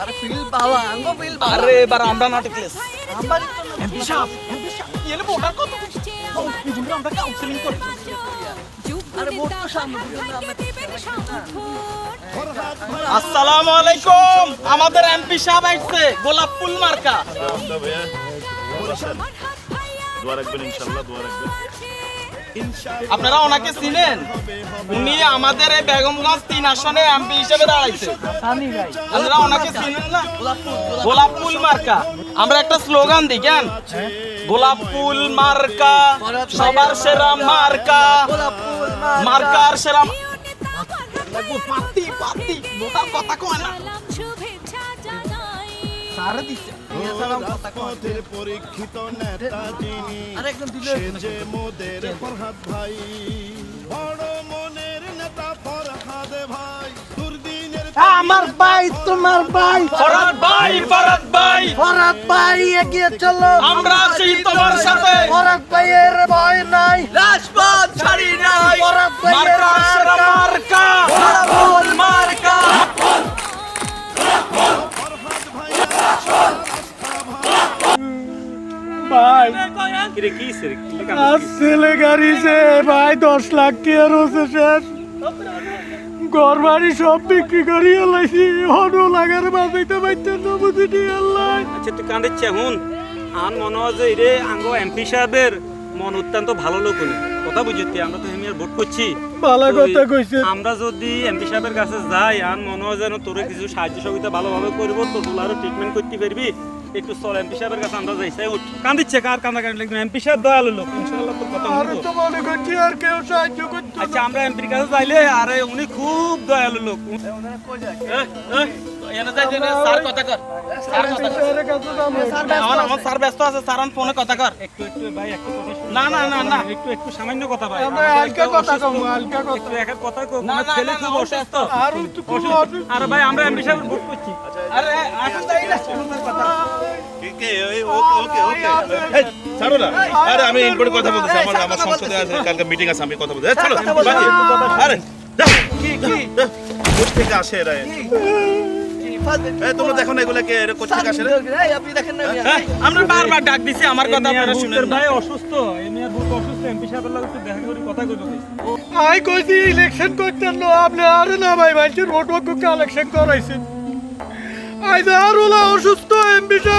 আরে ফিল বাবা আঙ্গো ফিল আরে এবার আমরা না টিকলেস আমার এমপি সাহেব এমপি সাহেব এলে ভোটার কত এজন্য আমরা কাউন্সিলিং করি আরে ভোট তো সামনে আসসালামু আলাইকুম আমাদের এমপি সাহেব আইছে গোলাপ ফুল মার্কা দোয়া রাখবেন দোয়া রাখবেন আপনারা ওনাকে চিনেন? উনি আমাদের এই বেগমগঞ্জ তিন আসনে এমপি হিসেবে দাঁড়াইছে। আপনারা ওনাকে চিনেন না? গোলাপ ফুল মার্কা। আমরা একটা স্লোগান দিই কেন? গোলাপ ফুল মার্কা সবার সেরা মার্কা। মার্কার সেরা পাতি পাতি কথা কয় না। সারা পথের পরীক্ষিত নেতা যিনি যে মোদের ফরহাদ ভাই বড় মনের নেতা ফরহাদ ভাই দুর্দিনের আমার ভাই তোমার ভাই। ফরাদ ভাই ফরাদ ভাই। ভাই এগিয়ে চলো। আমরা আছি তোমার সাথে। ফরাত ভাইয়ের ভয় নাই। রাজপথ ছাড়ি নাই। ভাইয়ের ভাই। আর ছেলে ভাই দশ লাখ রয়েছে শেষ। ঘর বাড়ি সব বিক্রি করি এলাইছি। হনো লাগার আল্লাহ। আচ্ছা তুই এখন? আন মনে হয় যে রে আঙ্গ এমপি সাহেবের মন অত্যন্ত ভালো লোক উনি। কথা বুঝতে আমরা তো হেমিয়ার ভোট করছি। ভালো কথা কইছে। আমরা যদি এমপি সাহেবের কাছে যাই আন মনে হয় যেন তোরে কিছু সাহায্য সহযোগিতা ভালোভাবে করব তো আরও ট্রিটমেন্ট করতে পারবি। একটু চল এমপি সাহেবের কাছে আমরা যাই সাই উঠ কান্দিচ্ছে কার কান্দা কান্দি লাগবে? এমপি সাহেব দয়ালু লোক ইনশাআল্লাহ তোর কথা আর তো মনে করছি আর কেউ সাহায্য করতে আচ্ছা আমরা এমপির কাছে যাইলে আরে উনি খুব দয়ালু লোক। এ, এ, এনে যাই দে, স্যার কথা কর স্যার কথা কর। আমার আমার স্যার ব্যস্ত আছে স্যার আমি ফোনে কথা কর। একটু একটু ভাই একটু না না না না। একটু একটু সামান্য কথা ভাই। আমরা হালকা কথা অসুস্থ। কম হালকা কথা। একটু একা কথা কম। না, আমার ছেলে খুব অসুস্থ। আর তো অসুস্থ। আরে ভাই আমরা এমপি সাহেব ভোট করছি। আরে ওকে ওকে ওকে ছাড়ো না। আরে আমি ইনপোর্টে কথা বলতেছি আমার আমার সংসদে আছে কালকে মিটিং আছে আমি কথা বলতে ছাড়ো আরে যাও। যাও। কোথা থেকে আসে এরা? তোমরা দেখো না এগুলা কোথা থেকে আসে আপনি দেখেন না আমরা বারবার ডাক দিছি আমার কথা আপনারা শুনেন ভাই অসুস্থ অসুস্থ এমপি সাহেবের লাগে একটু দেখা করে কথা কইব আই কইছি ইলেকশন করতেন না আপনি আর না ভাই মানুষের ভোট বাক্য কালেকশন করাইছেন। আইজ আর ওলা অসুস্থ এমপি সাহেবের কাছে আইছি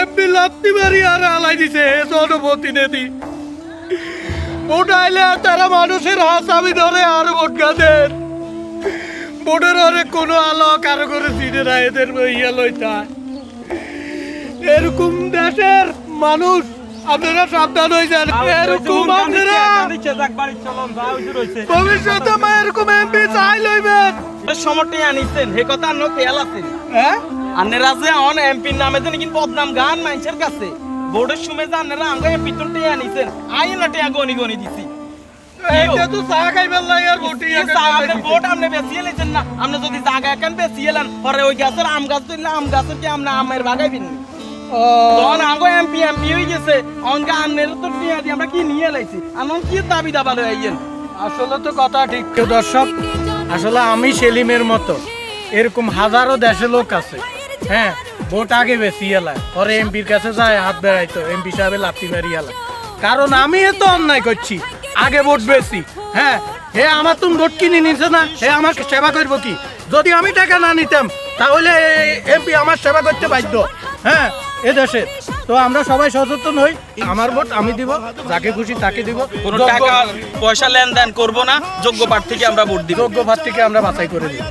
এমপি লাত্তি মারি আর আলাই দিছে এ জনপ্রতিনিধি ভোট আইলে আর তারা মানুষের হাসামি ধরে আর ভোট গাদের। ভোটের অনেক কোনো আলো কারও করে চিনে না এদের ইয়ে লইতা। এরকম দেশের মানুষ আপনারা সাবধান হয়ে যান। এরকম আপনারা ভবিষ্যতে এরকম এমপি চাই লইবেন। সমটি আনিছেন হে কথা আনো খেয়াল আছে হ্যাঁ? আন্নেরা যে অন এমপির নামে যেন কিন্তু বদনাম গান মানুষের কাছে। বোর্ডের সময় যে আন্নেরা আঙ্গ এমপি তুন টিয়া আই না টিয়া গনি গনি দিছি। এইটা তো চা খাইবেন লাগে আর ভোটি এই ভোট আপনি বেশি এলেছেন না আপনি যদি জায়গা এখান বেশি এলেন? পরে ওই গাছের আম গাছ তুললে আম গাছের কি আপনি আমের বাগাইবেন তখন আঙ্গো এমপি এমপি হয়ে গেছে অঙ্গ আন্নের তো টিয়া দিয়ে আমরা কি নিয়ে এলাইছি? এমন কি দাবি আসলে তো কথা ঠিক দর্শক আসলে আমি সেলিমের মতো এরকম হাজারো দেশে লোক আছে হ্যাঁ ভোট আগে বেশি এলায় পরে এমপির কাছে যায় হাত বেড়াইতো এমপি সাহেবের লাত্তি মারি এলায় কারণ আমি এত অন্যায় করছি আগে ভোট বেশি। হ্যাঁ হে আমার তুমি ভোট কিনে নিছে না হে আমাকে সেবা করব কি? যদি আমি টাকা না নিতাম তাহলে এমপি আমার সেবা করতে বাধ্য। হ্যাঁ এ দেশে। তো আমরা সবাই সচেতন হই আমার ভোট আমি দিব যাকে খুশি তাকে দিব। কোনো টাকা পয়সা লেনদেন করব না যোগ্য প্রার্থীকে আমরা ভোট দিব। যোগ্য প্রার্থীকে আমরা বাছাই করে দিই